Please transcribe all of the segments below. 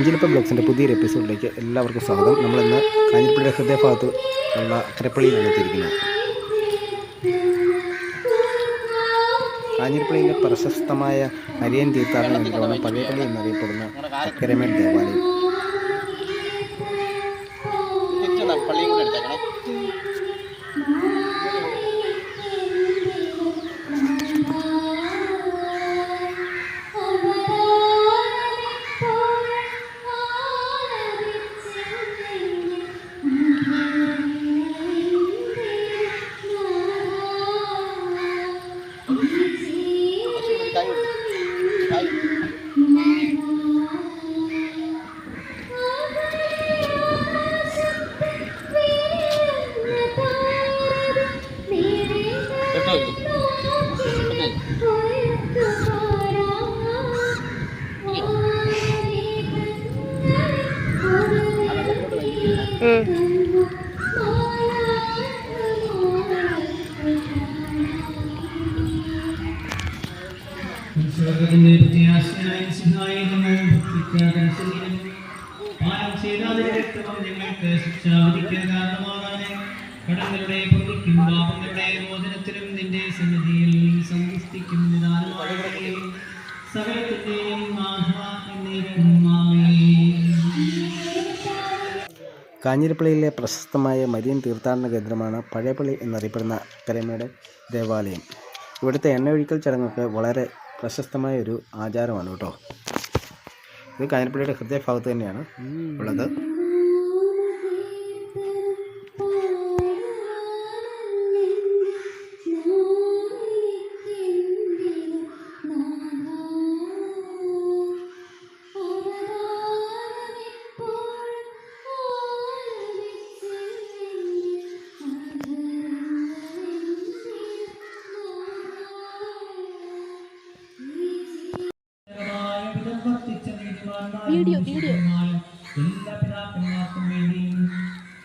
അഞ്ചലിപ്പ ബ്ലോഗ്സിന്റെ പുതിയൊരു എപ്പിസോഡിലേക്ക് എല്ലാവർക്കും സ്വാഗതം. നമ്മളിന്ന് കാഞ്ഞിരപ്പള്ളിയുടെ ഹൃദയഭാഗത്ത് ഉള്ള കരപ്പള്ളിയിലാണ് എത്തിയിരിക്കുന്നത് കാഞ്ഞിരപ്പള്ളിയിലെ പ്രശസ്തമായ അരിയൻ തീർത്ഥാടന കേന്ദ്രമാണ് പഴയപ്പള്ളി എന്നറിയപ്പെടുന്ന അക്കരമേൽ ദേവാലയം. സ്വർഗത്തിന്റെ പ്രത്യാശയായ സിഹായികമോ ഭക്തിക്കാതനുസരിക്കണം പാലം ചെയ്താതിന്റെ രക്തം ഞങ്ങൾക്ക് ശിക്ഷാവിധിക്കാൻ കാരണമാകാതെ കടങ്ങളുടെ പ്രതിക്കും പാപങ്ങളുടെ നിന്റെ കാഞ്ഞിരപ്പള്ളിയിലെ പ്രശസ്തമായ മരിയൻ തീർത്ഥാടന കേന്ദ്രമാണ് പഴയപ്പള്ളി എന്നറിയപ്പെടുന്ന കരമയുടെ ദേവാലയം. ഇവിടുത്തെ എണ്ണയൊഴിക്കൽ ചടങ്ങൊക്കെ വളരെ പ്രശസ്തമായ ഒരു ആചാരമാണ് കേട്ടോ. ഇത് കാഞ്ഞിരപ്പള്ളിയുടെ ഹൃദയഭാഗത്ത് തന്നെയാണ് ഉള്ളത്. Video video. എല്ലാ പിതാക്കന്മാർക്കും വേണ്ടിയും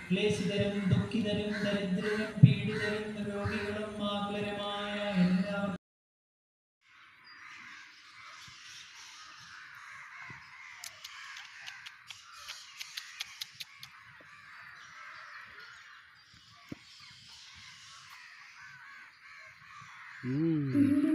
ക്ലേശിതരും ദുഃഖിതരും ദരിദ്രരും പീഡിതരും രോഗികളും ആകുലരുമായ എല്ലാവർക്കും ഉം.